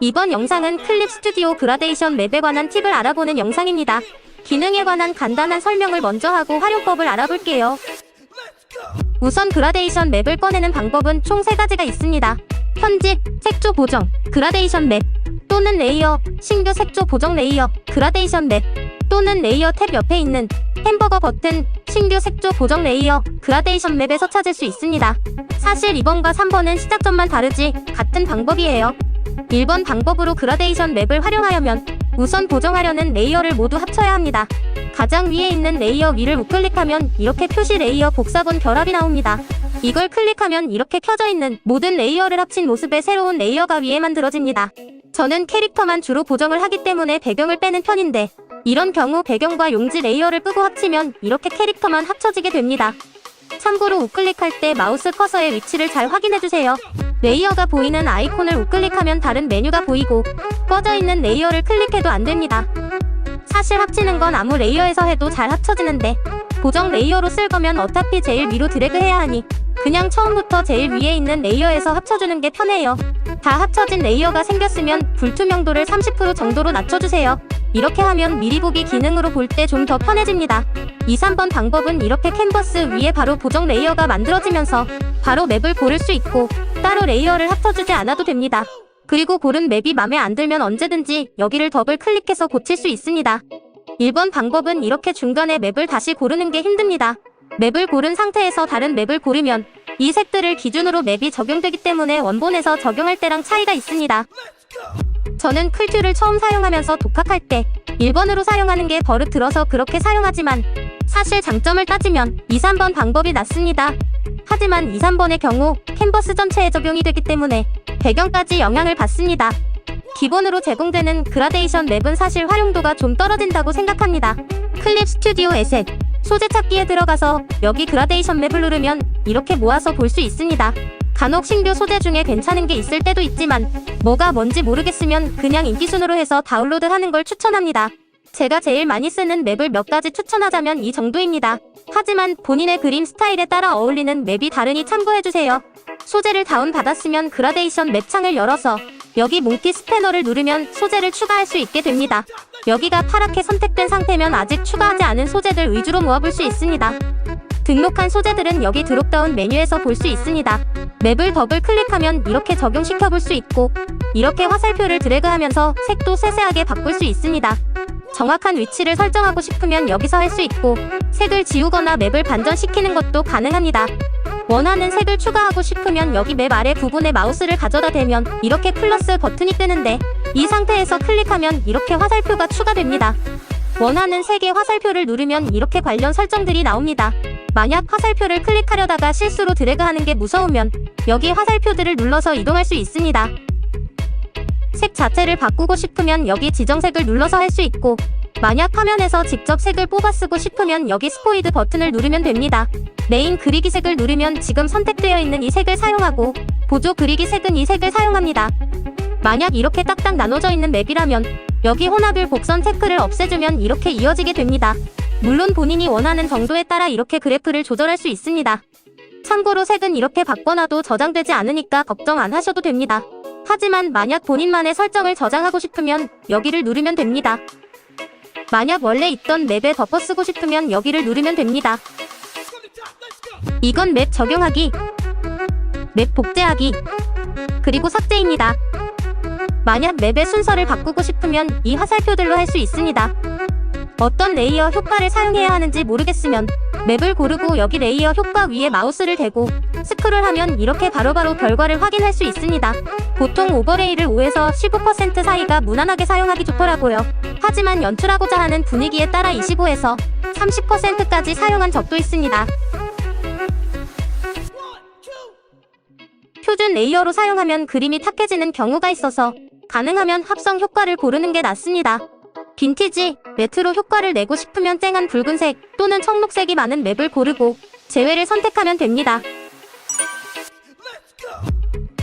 이번 영상은 클립 스튜디오 그라데이션 맵에 관한 팁을 알아보는 영상입니다. 기능에 관한 간단한 설명을 먼저 하고 활용법을 알아볼게요. 우선 그라데이션 맵을 꺼내는 방법은 총 3가지가 있습니다. 편집, 색조 보정, 그라데이션 맵 또는 레이어, 신규 색조 보정 레이어, 그라데이션 맵 또는 레이어 탭 옆에 있는 햄버거 버튼, 신규 색조 보정 레이어, 그라데이션 맵에서 찾을 수 있습니다. 사실 2번과 3번은 시작점만 다르지 같은 방법이에요. 1번 방법으로 그라데이션 맵을 활용하려면 우선 보정하려는 레이어를 모두 합쳐야 합니다. 가장 위에 있는 레이어 위를 우클릭하면 이렇게 표시 레이어 복사본 결합이 나옵니다. 이걸 클릭하면 이렇게 켜져 있는 모든 레이어를 합친 모습의 새로운 레이어가 위에 만들어집니다. 저는 캐릭터만 주로 보정을 하기 때문에 배경을 빼는 편인데 이런 경우 배경과 용지 레이어를 끄고 합치면 이렇게 캐릭터만 합쳐지게 됩니다. 참고로 우클릭할 때 마우스 커서의 위치를 잘 확인해주세요. 레이어가 보이는 아이콘을 우클릭하면 다른 메뉴가 보이고 꺼져 있는 레이어를 클릭해도 안 됩니다. 사실 합치는 건 아무 레이어에서 해도 잘 합쳐지는데 보정 레이어로 쓸 거면 어차피 제일 위로 드래그 해야 하니 그냥 처음부터 제일 위에 있는 레이어에서 합쳐주는 게 편해요. 다 합쳐진 레이어가 생겼으면 불투명도를 30% 정도로 낮춰주세요. 이렇게 하면 미리 보기 기능으로 볼 때 좀 더 편해집니다. 2, 3번 방법은 이렇게 캔버스 위에 바로 보정 레이어가 만들어지면서 바로 맵을 고를 수 있고 따로 레이어를 합쳐주지 않아도 됩니다. 그리고 고른 맵이 맘에 안 들면 언제든지 여기를 더블 클릭해서 고칠 수 있습니다. 1번 방법은 이렇게 중간에 맵을 다시 고르는 게 힘듭니다. 맵을 고른 상태에서 다른 맵을 고르면 이 색들을 기준으로 맵이 적용되기 때문에 원본에서 적용할 때랑 차이가 있습니다. 저는 클튜를 처음 사용하면서 독학할 때 1번으로 사용하는 게 버릇 들어서 그렇게 사용하지만 사실 장점을 따지면 2, 3번 방법이 낫습니다. 하지만 2, 3번의 경우 캔버스 전체에 적용이 되기 때문에 배경까지 영향을 받습니다. 기본으로 제공되는 그라데이션 맵은 사실 활용도가 좀 떨어진다고 생각합니다. 클립 스튜디오 에셋 소재 찾기에 들어가서 여기 그라데이션 맵을 누르면 이렇게 모아서 볼 수 있습니다. 간혹 신규 소재 중에 괜찮은 게 있을 때도 있지만 뭐가 뭔지 모르겠으면 그냥 인기 순으로 해서 다운로드 하는 걸 추천합니다. 제가 제일 많이 쓰는 맵을 몇 가지 추천하자면 이 정도입니다. 하지만 본인의 그림 스타일에 따라 어울리는 맵이 다르니 참고해주세요. 소재를 다운받았으면 그라데이션 맵 창을 열어서 여기 몽키 스패너를 누르면 소재를 추가할 수 있게 됩니다. 여기가 파랗게 선택된 상태면 아직 추가하지 않은 소재들 위주로 모아볼 수 있습니다. 등록한 소재들은 여기 드롭다운 메뉴에서 볼 수 있습니다. 맵을 더블 클릭하면 이렇게 적용시켜 볼 수 있고 이렇게 화살표를 드래그하면서 색도 세세하게 바꿀 수 있습니다. 정확한 위치를 설정하고 싶으면 여기서 할 수 있고 색을 지우거나 맵을 반전시키는 것도 가능합니다. 원하는 색을 추가하고 싶으면 여기 맵 아래 부분에 마우스를 가져다 대면 이렇게 플러스 버튼이 뜨는데 이 상태에서 클릭하면 이렇게 화살표가 추가됩니다. 원하는 색의 화살표를 누르면 이렇게 관련 설정들이 나옵니다. 만약 화살표를 클릭하려다가 실수로 드래그하는 게 무서우면 여기 화살표들을 눌러서 이동할 수 있습니다. 색 자체를 바꾸고 싶으면 여기 지정색을 눌러서 할 수 있고 만약 화면에서 직접 색을 뽑아 쓰고 싶으면 여기 스포이드 버튼을 누르면 됩니다. 메인 그리기 색을 누르면 지금 선택되어 있는 이 색을 사용하고 보조 그리기 색은 이 색을 사용합니다. 만약 이렇게 딱딱 나눠져 있는 맵이라면 여기 혼합율 곡선 체크를 없애주면 이렇게 이어지게 됩니다. 물론 본인이 원하는 정도에 따라 이렇게 그래프를 조절할 수 있습니다. 참고로 색은 이렇게 바꿔놔도 저장되지 않으니까 걱정 안 하셔도 됩니다. 하지만 만약 본인만의 설정을 저장하고 싶으면 여기를 누르면 됩니다. 만약 원래 있던 맵에 덮어 쓰고 싶으면 여기를 누르면 됩니다. 이건 맵 적용하기, 맵 복제하기, 그리고 삭제입니다. 만약 맵의 순서를 바꾸고 싶으면 이 화살표들로 할 수 있습니다. 어떤 레이어 효과를 사용해야 하는지 모르겠으면 맵을 고르고 여기 레이어 효과 위에 마우스를 대고 스크롤 하면 이렇게 바로 바로 결과를 확인할 수 있습니다. 보통 오버레이를 5에서 15% 사이가 무난하게 사용하기 좋더라고요. 하지만 연출하고자 하는 분위기에 따라 25에서 30%까지 사용한 적도 있습니다. 표준 레이어로 사용하면 그림이 탁해지는 경우가 있어서 가능하면 합성 효과를 고르는 게 낫습니다. 빈티지, 레트로 효과를 내고 싶으면 쨍한 붉은색 또는 청록색이 많은 맵을 고르고 제외를 선택하면 됩니다.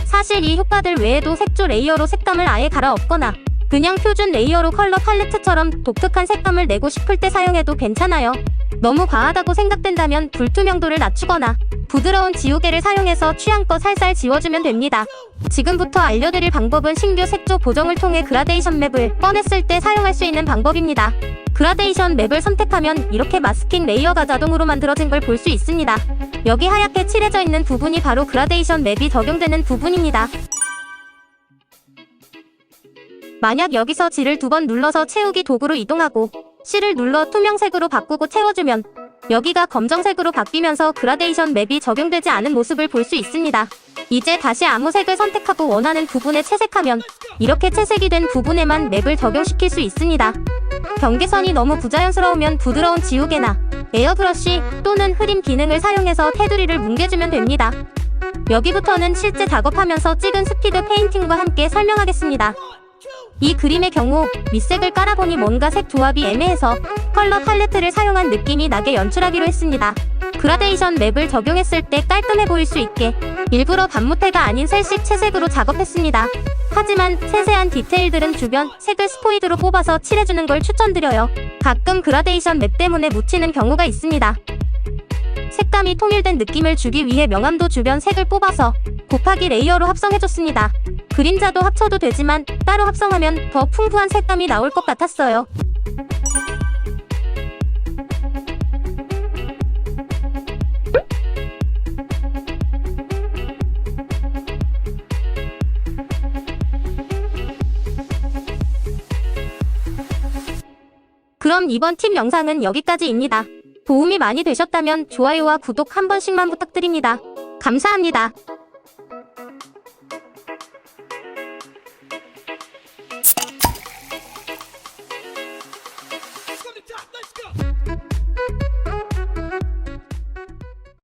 사실 이 효과들 외에도 색조 레이어로 색감을 아예 갈아엎거나 그냥 표준 레이어로 컬러 팔레트처럼 독특한 색감을 내고 싶을 때 사용해도 괜찮아요. 너무 과하다고 생각된다면 불투명도를 낮추거나 부드러운 지우개를 사용해서 취향껏 살살 지워주면 됩니다. 지금부터 알려드릴 방법은 신규 색조 보정을 통해 그라데이션 맵을 꺼냈을 때 사용할 수 있는 방법입니다. 그라데이션 맵을 선택하면 이렇게 마스킹 레이어가 자동으로 만들어진 걸 볼 수 있습니다. 여기 하얗게 칠해져 있는 부분이 바로 그라데이션 맵이 적용되는 부분입니다. 만약 여기서 G를 두 번 눌러서 채우기 도구로 이동하고 C를 눌러 투명색으로 바꾸고 채워주면 여기가 검정색으로 바뀌면서 그라데이션 맵이 적용되지 않은 모습을 볼 수 있습니다. 이제 다시 아무 색을 선택하고 원하는 부분에 채색하면 이렇게 채색이 된 부분에만 맵을 적용시킬 수 있습니다. 경계선이 너무 부자연스러우면 부드러운 지우개나 에어브러쉬 또는 흐림 기능을 사용해서 테두리를 뭉개주면 됩니다. 여기부터는 실제 작업하면서 찍은 스피드 페인팅과 함께 설명하겠습니다. 이 그림의 경우 밑색을 깔아보니 뭔가 색 조합이 애매해서 컬러 팔레트를 사용한 느낌이 나게 연출하기로 했습니다. 그라데이션 맵을 적용했을 때 깔끔해 보일 수 있게 일부러 반무태가 아닌 셀식 채색으로 작업했습니다. 하지만 세세한 디테일들은 주변 색을 스포이드로 뽑아서 칠해주는 걸 추천드려요. 가끔 그라데이션 맵 때문에 묻히는 경우가 있습니다. 색감이 통일된 느낌을 주기 위해 명암도 주변 색을 뽑아서 곱하기 레이어로 합성해줬습니다. 그림자도 합쳐도 되지만 따로 합성하면 더 풍부한 색감이 나올 것 같았어요. 그럼 이번 팁 영상은 여기까지입니다. 도움이 많이 되셨다면 좋아요와 구독 한 번씩만 부탁드립니다. 감사합니다.